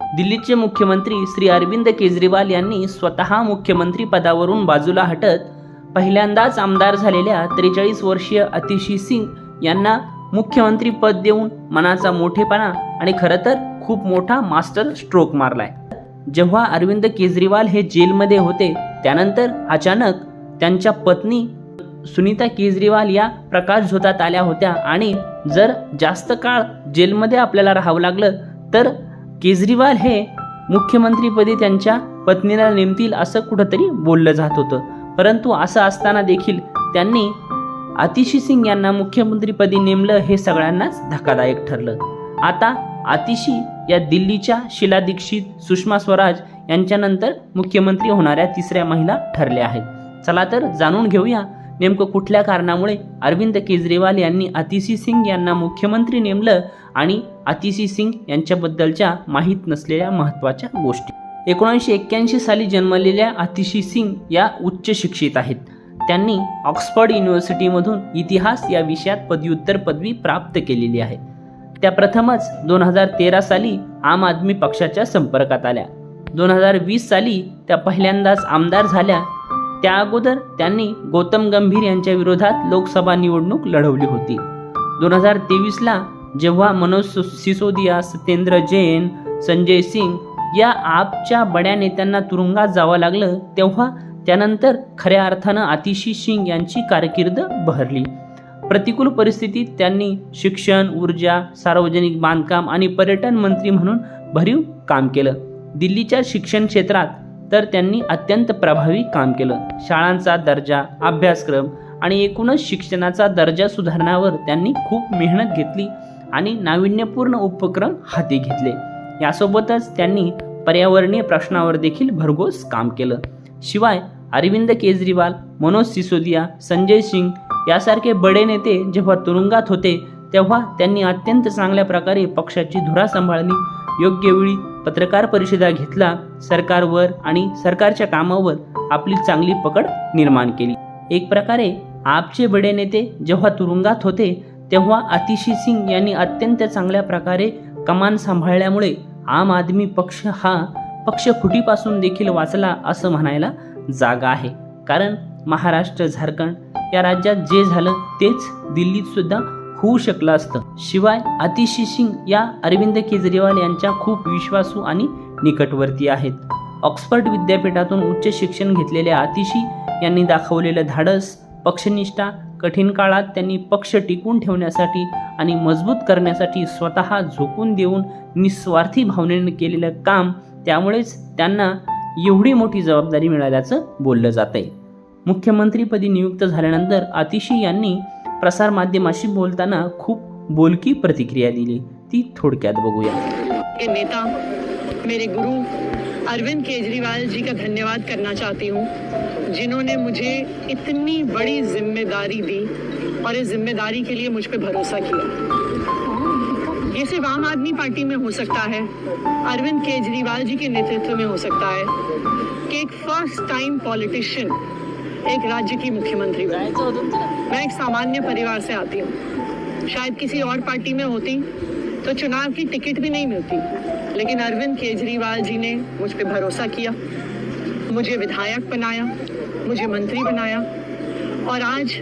दिल्लीचे मुख्यमंत्री श्री अरविंद केजरीवाल यांनी स्वतः मुख्यमंत्री पदावरून बाजूला हटत पहिल्यांदाच आमदार झालेल्या त्रेचाळीस वर्षीय अतिशी सिंग यांना मुख्यमंत्री पद देऊन मनाचा मोठेपणा आणि खरं तर खूप मोठा मास्टर स्ट्रोक मारलाय. जेव्हा अरविंद केजरीवाल हे जेलमध्ये होते त्यानंतर अचानक त्यांच्या पत्नी सुनीता केजरीवाल या प्रकाश झोतात आल्या होत्या आणि जर जास्त काळ जेलमध्ये आपल्याला राहावं लागलं तर केजरीवाल हे मुख्यमंत्रीपदी त्यांच्या पत्नीला नेमतील असं कुठंतरी बोललं जात होतं. परंतु असं असताना देखील त्यांनी आतिशी सिंग यांना मुख्यमंत्रीपदी नेमलं हे सगळ्यांनाच धक्कादायक ठरलं. आता आतिशी या दिल्लीच्या शिला दीक्षित सुषमा स्वराज यांच्यानंतर मुख्यमंत्री होणाऱ्या तिसऱ्या महिला ठरल्या आहेत. चला तर जाणून घेऊया नेमकं कुठल्या कारणामुळे अरविंद केजरीवाल यांनी आतिशी सिंग यांना मुख्यमंत्री नेमलं आणि आतिशी सिंग यांच्याबद्दलच्या माहीत नसलेल्या महत्त्वाच्या गोष्टी. एकोणीसशे एक्क्याऐंशी साली जन्मलेल्या आतिशी सिंग या उच्च शिक्षित आहेत. त्यांनी ऑक्सफर्ड युनिव्हर्सिटीमधून इतिहास या विषयात पदव्युत्तर पदवी प्राप्त केलेली आहे. त्या प्रथमच दोन हजार तेरा साली आम आदमी पक्षाच्या संपर्कात आल्या. दोन हजार वीस साली त्या पहिल्यांदाच आमदार झाल्या. त्या अगोदर त्यांनी गौतम गंभीर यांच्या विरोधात लोकसभा निवडणूक लढवली होती. दोन हजार तेवीसला जेव्हा मनोज सिसोदिया सत्येंद्र जैन संजय सिंग या आपच्या बड्या नेत्यांना तुरुंगात जावं लागलं तेव्हा त्यानंतर खऱ्या अर्थानं आतिशी सिंग यांची कारकीर्द बहरली. प्रतिकूल परिस्थितीत त्यांनी शिक्षण ऊर्जा सार्वजनिक बांधकाम आणि पर्यटन मंत्री म्हणून भरीव काम केलं. दिल्लीच्या शिक्षण क्षेत्रात तर त्यांनी अत्यंत प्रभावी काम केलं. शाळांचा दर्जा अभ्यासक्रम आणि एकूणच शिक्षणाचा दर्जा सुधारण्यावर त्यांनी खूप मेहनत घेतली. आणि नाविन्यपूर्ण उपक्रम हाती घेतले. यासोबतच त्यांनी पर्यावरणीय प्रश्नावर देखील भरघोस काम केलं. शिवाय अरविंद केजरीवाल मनोज सिसोदिया संजय सिंग यासारखे बडे नेते जेव्हा तुरुंगात होते तेव्हा त्यांनी अत्यंत चांगल्या प्रकारे पक्षाची धुरा सांभाळली. योग्य वेळी पत्रकार परिषदा घेतला सरकारवर आणि सरकारच्या कामावर आपली चांगली पकड निर्माण केली. एक प्रकारे आपचे बडे नेते जेव्हा तुरुंगात होते तेव्हा आतिशी सिंग यांनी अत्यंत चांगल्या प्रकारे कमान सांभाळल्यामुळे आम आदमी पक्ष हा पक्ष फुटीपासून देखील वाचला असं म्हणायला जागा आहे. कारण महाराष्ट्र झारखंड या राज्यात जे झालं तेच दिल्लीत सुद्धा होऊ शकलं असतं. शिवाय आतिशी सिंग या अरविंद केजरीवाल यांच्या खूप विश्वासू आणि निकटवर्ती आहेत. ऑक्सफर्ड विद्यापीठातून उच्च शिक्षण घेतलेल्या आतिशी यांनी दाखवलेलं धाडस पक्षनिष्ठा कठीण काळात त्यांनी पक्ष टिकून ठेवण्यासाठी आणि मजबूत करण्यासाठी स्वतः झोकून देऊन निस्वार्थी भावनेने केलेलं काम त्यामुळेच त्यांना एवढी मोठी जबाबदारी मिळाल्याचं बोललं जात आहे मुख्यमंत्रीपदी नियुक्त झाल्यानंतर आतिशी यांनी प्रसारमाध्यमाशी बोलताना खूप बोलकी प्रतिक्रिया दिली. ती थोडक्यात बघूया. नेता मेरे गुरु अरविंद केजरीवाल जी का धन्यवाद करना चाहती हूँ, जिन्होंने मुझे इतनी बड़ी ज़िम्मेदारी दी और इस ज़िम्मेदारी के लिए मुझ पर भरोसा किया। ये सिर्फ़ आम आदमी पार्टी में हो सकता है, अरविंद केजरीवाल जी के नेतृत्व में हो सकता है कि एक फ़र्स्ट टाइम पॉलिटिशियन एक राज्य की मुख्यमंत्री मैं एक सामान्य परिवार से आती हूँ, शायद किसी और पार्टी में होती तो चुनाव की टिकट भी नहीं मिलती। लेकिन अरविंद केजरीवाल जी ने मुझ पर भरोसा किया। मुझे विधायक बनाया, मुझे मंत्री बनाया, और आज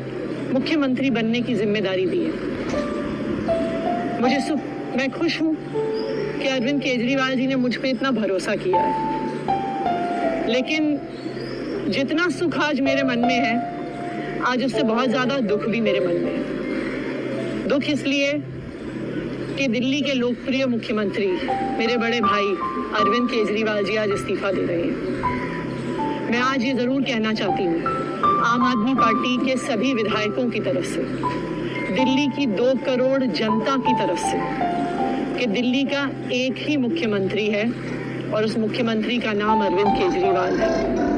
मुख्यमंत्री बनने की ज़िम्मेदारी दी है। मुझे सुख मैं खुश हूँ कि अरविंद केजरीवाल जी ने मुझ पर इतना भरोसा किया है। लेकिन जितना सुख आज मेरे मन में है, आज उससे बहुत ज़्यादा दुख भी मेरे मन में है। दुख इसलिए कि दिल्ली के लोकप्रिय मुख्यमंत्री, मेरे बड़े भाई अरविंद केजरीवाल जी आज इस्तीफा दे रहे हैं। मैं आज ये ज़रूर कहना चाहती हूँ, आम आदमी पार्टी के सभी विधायकों की तरफ़ से, दिल्ली की दो करोड़ जनता की तरफ़ से, कि दिल्ली का एक ही मुख्यमंत्री है और उस मुख्यमंत्री का नाम अरविंद केजरीवाल है।